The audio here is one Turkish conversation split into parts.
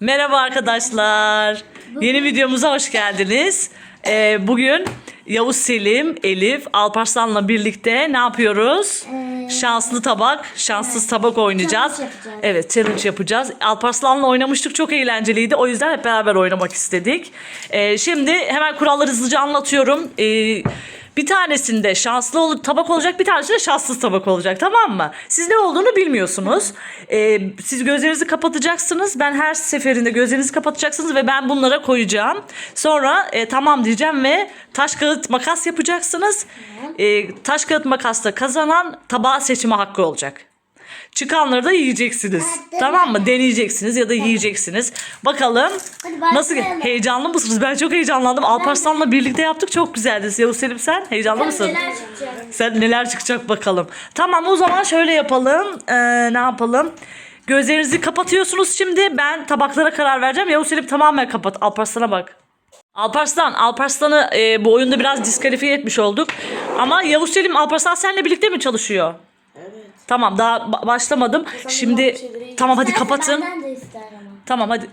Merhaba arkadaşlar. Yeni videomuza hoş geldiniz. Ee, bugün Yavuz Selim, Elif, Alparslan'la birlikte ne yapıyoruz? Şanslı tabak, şanssız tabak oynayacağız. Evet, challenge yapacağız. Alparslan'la oynamıştık, çok eğlenceliydi. O yüzden hep beraber oynamak istedik. Ee, şimdi hemen kuralları hızlıca anlatıyorum. Ee, bir tanesinde şanslı ol- tabak olacak, bir tanesinde şanssız tabak olacak. Tamam mı? Siz ne olduğunu bilmiyorsunuz. Ee, siz gözlerinizi kapatacaksınız. Ben her seferinde gözlerinizi kapatacaksınız ve ben bunlara koyacağım. Sonra e, tamam diyeceğim ve taş kağıt makas yapacaksınız. Ee, taş kağıt makasta kazanan tabağı seçme hakkı olacak. Çıkanları da yiyeceksiniz. Hadi Tamam mı? Deneyeceksiniz ya da yiyeceksiniz. Bakalım nasıl heyecanlı mısınız? Ben çok heyecanlandım. Alparslan'la birlikte yaptık. Çok güzeldi. Yavuz Selim sen heyecanlı mısın? Neler çıkacak? Sen neler çıkacak bakalım. Tamam o zaman şöyle yapalım. Ee, ne yapalım? Gözlerinizi kapatıyorsunuz şimdi. Ben tabaklara karar vereceğim. Yavuz Selim tamamen kapat. Alparslan'a bak. Alparslan, Alparslan'ı e, bu oyunda biraz diskalifiye etmiş olduk. Ama Yavuz Selim, Alparslan seninle birlikte mi çalışıyor? Evet. Tamam daha ba- başlamadım. Şimdi tamam hadi kapatın. Benden de ister ama. Tamam hadi.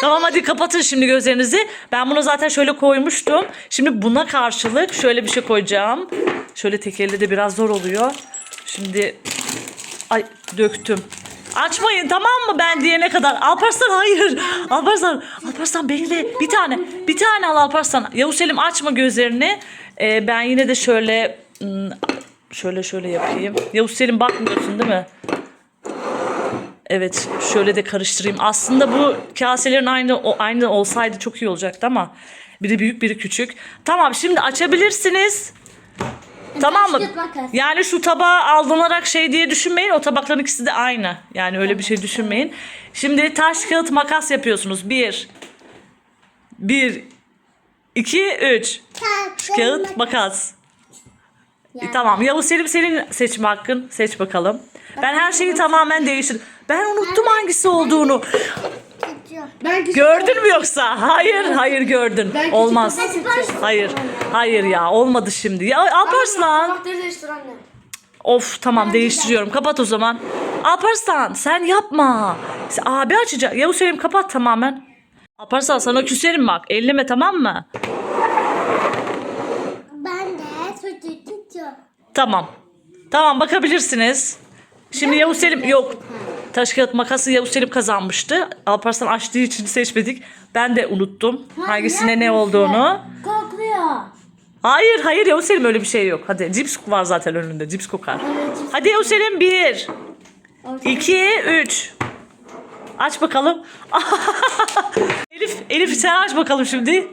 Tamam hadi kapatın şimdi gözlerinizi. Ben bunu zaten şöyle koymuştum. Şimdi buna karşılık şöyle bir şey koyacağım. Şöyle tek elle de biraz zor oluyor. Şimdi ay döktüm. Açmayın tamam mı ben diyene kadar. Alparslan hayır. Alparslan, Alparslan bekle. Bir tane. Bir tane al Alparslan. Yavuz Selim açma gözlerini. Ee, ben yine de şöyle şöyle şöyle yapayım. Yavuz Selim bakmıyorsun değil mi? Evet, şöyle de karıştırayım. Aslında bu kaselerin aynı o aynı olsaydı çok iyi olacaktı ama biri büyük, biri küçük. Tamam, şimdi açabilirsiniz. Tamam mı? Taş. Yani şu tabağı aldınarak şey diye düşünmeyin. O tabakların ikisi de aynı. Yani öyle bir şey düşünmeyin. Şimdi taş, kağıt, makas yapıyorsunuz. Bir. Bir. iki, üç. Kağıt, makas. E, tamam. Yavuz Selim senin seçme hakkın. Seç bakalım. Ben her şeyi tamamen değiştirdim. Ben unuttum hangisi olduğunu. Ben Gördün mü yoksa? Hayır, hayır gördün. Ben Olmaz. Hayır. Hayır ya, olmadı şimdi. Ya Alparslan. Değiştir anne. Of tamam değiştiriyorum. Kapat o zaman. Alparslan sen yapma. Sen- Abi açacak. Yavuz Selim kapat tamamen. Alparslan sana küserim bak. Elleme tamam mı? Ben de sütü tutuyor. Tamam. Tamam bakabilirsiniz. Şimdi Yavuz Selim yok. Taş kağıt makası Yavuz Selim kazanmıştı. Alparslan açtığı için seçmedik. Ben de unuttum hangisine ne olduğunu. Kokluyor. Hayır hayır Yavuz Selim öyle bir şey yok. Hadi cips var zaten önünde. Cips kokar. Hadi Yavuz Selim bir. iki, üç. Aç bakalım. Elif, Elif sen aç bakalım şimdi.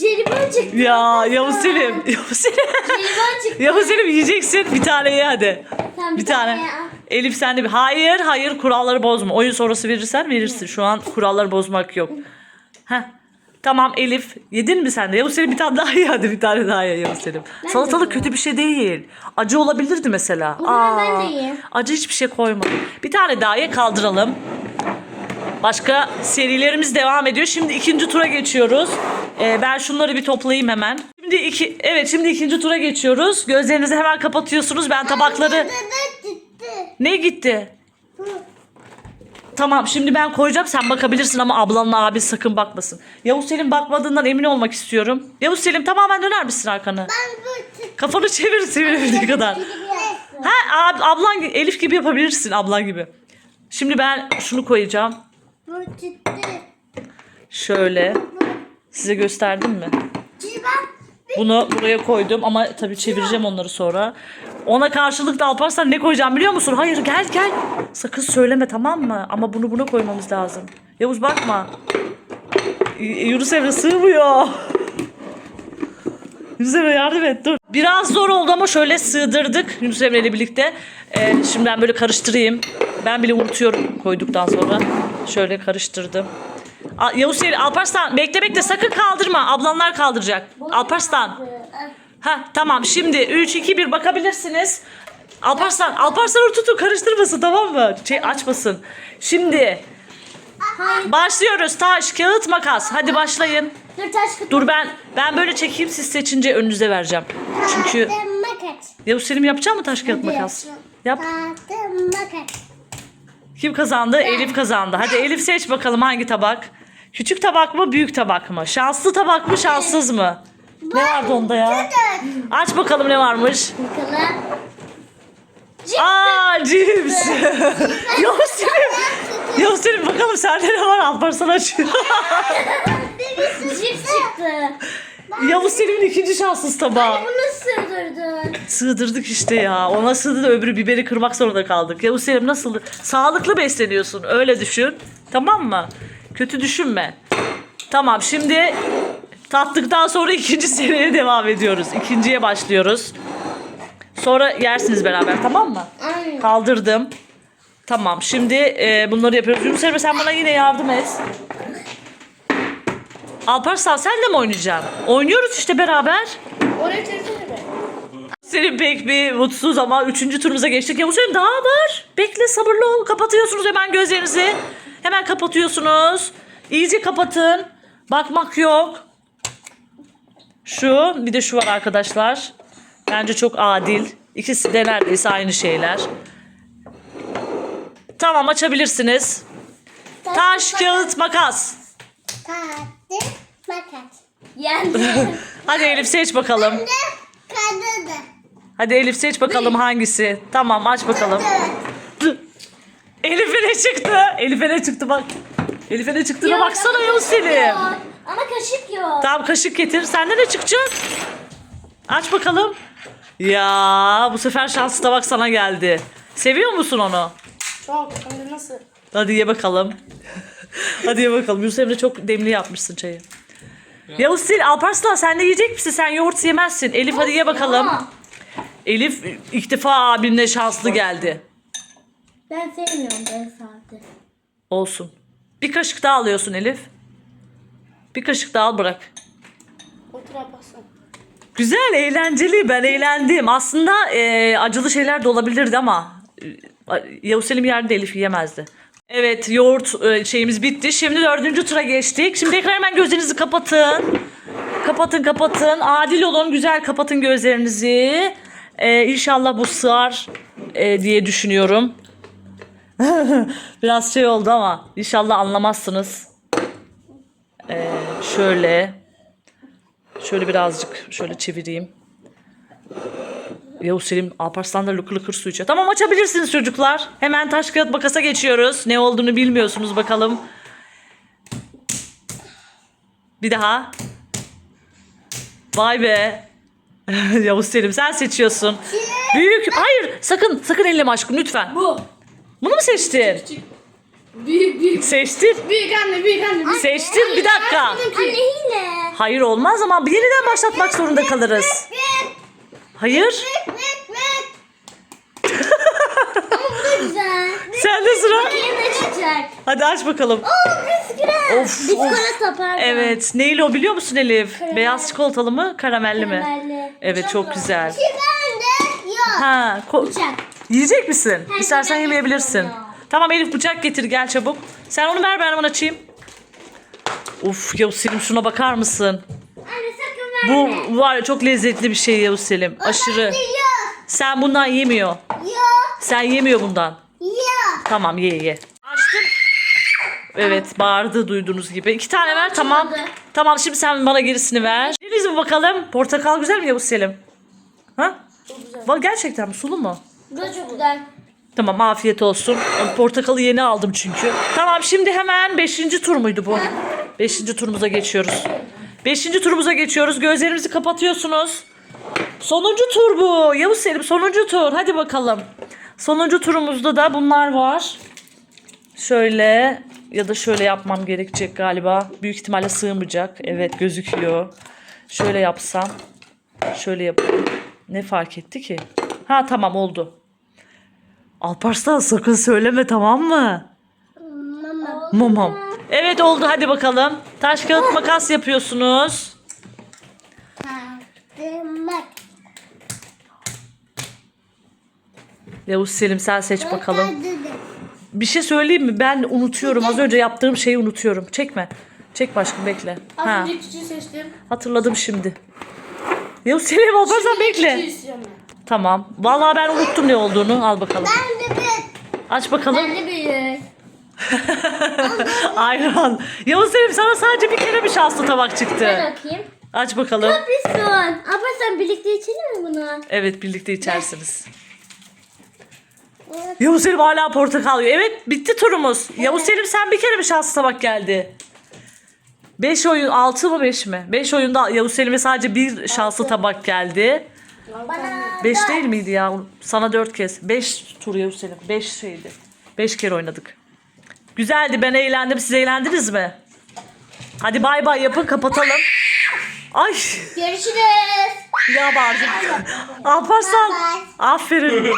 Jelibon çıktı. Ya Yavuz Selim. Yavuz Selim. Jelibon çıktı. Yavuz Selim yiyeceksin. Bir tane ye hadi. Tamam, Bir tane. Elif sen de bir. Hayır hayır kuralları bozma. Oyun sonrası verirsen verirsin. Şu an kuralları bozmak yok. Heh. Tamam Elif. Yedin mi sen de? Yavuz Selim bir tane daha ye hadi. Bir tane daha ye Yavuz Selim. Salatalık kötü bir şey değil. Acı olabilirdi mesela. zaman ben de yiyeyim. Acı hiçbir şey koyma. Bir tane daha ye kaldıralım. Başka serilerimiz devam ediyor. Şimdi ikinci tura geçiyoruz. Ee, ben şunları bir toplayayım hemen. Şimdi iki, evet şimdi ikinci tura geçiyoruz. Gözlerinizi hemen kapatıyorsunuz. Ben tabakları... Ne gitti? Tamam şimdi ben koyacağım sen bakabilirsin ama ablanla abi sakın bakmasın. Yavuz Selim bakmadığından emin olmak istiyorum. Yavuz Selim tamamen döner misin arkanı? Kafanı çevir çevirebildiği kadar. Ha ab, ablan Elif gibi yapabilirsin ablan gibi. Şimdi ben şunu koyacağım. Bu çıktı. Şöyle. Size gösterdim mi? Bunu buraya koydum ama tabii çevireceğim onları sonra. Ona karşılık da Alparslan ne koyacağım biliyor musun? Hayır gel gel. Sakın söyleme tamam mı? Ama bunu buna koymamız lazım. Yavuz bakma. Yunus Emre sığmıyor. Yunus Emre yardım et dur. Biraz zor oldu ama şöyle sığdırdık Yunus Emre ile birlikte. Ee, şimdi ben böyle karıştırayım. Ben bile unutuyorum koyduktan sonra. Şöyle karıştırdım. A- Yavuz Selim, Alparslan bekle bekle sakın kaldırma. Ablanlar kaldıracak. Alparslan. Ha tamam şimdi 3 2 1 bakabilirsiniz. Alparslan, Alparslan'ı tutun karıştırmasın tamam mı? Şey açmasın. Şimdi başlıyoruz. Taş, kağıt, makas. Hadi başlayın. dur taş. Dur ben ben böyle çekeyim siz seçince önünüze vereceğim. Çünkü Makas. Yavuz Selim yapacak mı taş kağıt makas? Yap. Tahta makas. Kim kazandı? Elif kazandı. Hadi Elif seç bakalım hangi tabak? Küçük tabak mı, büyük tabak mı? Şanslı tabak mı, şanssız mı? Ne vardı onda ya? Aç bakalım ne varmış. Bakalım. Aa cips. Yok Selim. Yok Selim bakalım sende ne var? Alparslan açıyor. Cips çıktı. Yavuz Selim'in ikinci şanssız tabağı. Bunu sığdırdın. Sığdırdık işte ya. Ona sığdı da öbürü biberi kırmak zorunda kaldık. Yavuz Selim nasıl? Sağlıklı besleniyorsun. Öyle düşün. Tamam mı? Kötü düşünme. Tamam şimdi tattıktan sonra ikinci seriye devam ediyoruz. İkinciye başlıyoruz. Sonra yersiniz beraber tamam mı? Aynen. Kaldırdım. Tamam şimdi e, bunları yapıyoruz. Emre sen bana yine yardım et. Alparslan sen de mi oynayacaksın? Oynuyoruz işte beraber. Oraya çeksene be. Senin pek bir mutsuz ama üçüncü turumuza geçtik. Yavuz Selim daha var. Bekle sabırlı ol. Kapatıyorsunuz hemen gözlerinizi. Hemen kapatıyorsunuz. İyice kapatın. Bakmak yok. Şu bir de şu var arkadaşlar. Bence çok adil. İkisi de neredeyse aynı şeyler. Tamam açabilirsiniz. Taş, kağıt, makas. Makas. Yendi. Hadi Elif seç bakalım. Kaldı. Hadi Elif seç bakalım hangisi. Tamam aç bakalım. Elif'e ne çıktı? Elif'e ne çıktı bak. Elif'e ne çıktığına baksana Yavuz Selim. Ama kaşık yok. Tamam kaşık getir. Sende ne çıkacak? Aç bakalım. Ya bu sefer şanslı tabak sana geldi. Seviyor musun onu? Çok. Hem de nasıl? Hadi ye bakalım. Hadi ye bakalım. Yusuf Emre çok demli yapmışsın çayı. Yavuz Selim, Alparslan sen de yiyecek misin? Sen yoğurt yemezsin. Elif hadi ye bakalım. Elif ilk defa abinle şanslı geldi. Ben sevmiyorum ben sade. Olsun. Bir kaşık daha alıyorsun Elif. Bir kaşık daha al bırak. Otur Alparslan. Güzel, eğlenceli. Ben eğlendim. Aslında e, acılı şeyler de olabilirdi ama e, Yavuz Selim yerde Elif yiyemezdi. Evet, yoğurt e, şeyimiz bitti. Şimdi dördüncü tura geçtik. Şimdi tekrar hemen gözlerinizi kapatın. Kapatın, kapatın. Adil olun, güzel kapatın gözlerinizi. E, inşallah bu sığar e, diye düşünüyorum. Biraz şey oldu ama inşallah anlamazsınız. E, şöyle. Şöyle birazcık şöyle çevireyim. Yavuz Selim Alparslan'da lıkır lıkır su içiyor. Tamam açabilirsiniz çocuklar. Hemen taş kağıt makasa geçiyoruz. Ne olduğunu bilmiyorsunuz bakalım. Bir daha. Vay be. Yavuz Selim sen seçiyorsun. Büyük. Hayır sakın sakın elleme aşkım lütfen. Bu. Bunu mu seçtin? Büyük büyük. Seçtin. Büyük anne büyük anne. Büyük. Seçtin bir dakika. Anne hile. Hayır olmaz ama bir yeniden başlatmak zorunda kalırız. Hayır. Güzel. Sen de sıra. Çıkacak. Hadi aç bakalım. Oo bisküvi. Of, Biskolata pardon. Evet. Neyle o biliyor musun Elif? Karamel. Beyaz çikolatalı mı? Karamelli mi? Karamelli. Evet çok güzel. Bende yok. Ha, ko- Bıçak. yiyecek misin? Hayır, İstersen yemeyebilirsin. yemiyorum. Tamam Elif bıçak getir gel çabuk. Sen onu ver ben onu açayım. Uf Yavuz Selim şuna bakar mısın? Bu var ya çok lezzetli bir şey Yavuz Selim. Aşırı. Sen bundan yemiyor. Yok. Sen yemiyor bundan. Yok. Tamam ye ye. Açtım. Evet bağırdı duyduğunuz gibi. İki tane ver tamam. Tamam şimdi sen bana gerisini ver. Deniz mi bakalım? Portakal güzel mi Yavuz Selim? Ha? Bak gerçekten mi? Sulu mu? Bu da çok güzel. Tamam afiyet olsun. Portakalı yeni aldım çünkü. Tamam şimdi hemen 5. tur muydu bu? 5. turumuza geçiyoruz. 5. turumuza geçiyoruz. Gözlerimizi kapatıyorsunuz. Sonuncu tur bu. Yavuz Selim sonuncu tur. Hadi bakalım. Sonuncu turumuzda da bunlar var. Şöyle ya da şöyle yapmam gerekecek galiba. Büyük ihtimalle sığmayacak. Evet gözüküyor. Şöyle yapsam. Şöyle yapayım. Ne fark etti ki? Ha tamam oldu. Alparslan sakın söyleme tamam mı? Mama. Mamam. Evet oldu hadi bakalım. Taş kağıt makas yapıyorsunuz. Yavuz Selim sen seç bakalım. Bir şey söyleyeyim mi? Ben unutuyorum. Az önce yaptığım şeyi unutuyorum. Çekme. Çek başka bekle. Az Ha, önce küçüğü seçtim. hatırladım şimdi. Yavuz Selim Küçüğü bekle. Tamam. Vallahi ben unuttum ne olduğunu. Al bakalım. Ben de büyük. Aç bakalım. Ben de büyük. Ayran. Yavuz Selim sana sadece bir kere bir şanslı tabak çıktı. Ben okuyayım. Aç bakalım. Kapriston. Abla sen birlikte içelim mi bunu? Evet birlikte içersiniz. Yavuz Selim hala portakal yiyor. Evet bitti turumuz. Yavuz Selim sen bir kere mi şanslı tabak geldi? 5 oyun 6 mı 5 mi? 5 oyunda Yavuz Selim'e sadece bir şanslı tabak geldi. Bana 5 değil miydi ya? Sana 4 kez. 5 tur Yavuz Selim. 5 şeydi. 5 kere oynadık. Güzeldi ben eğlendim. Siz eğlendiniz mi? Hadi bay bay yapın kapatalım. Ay Görüşürüz. ya bağırdım. Alparslan. Aferin.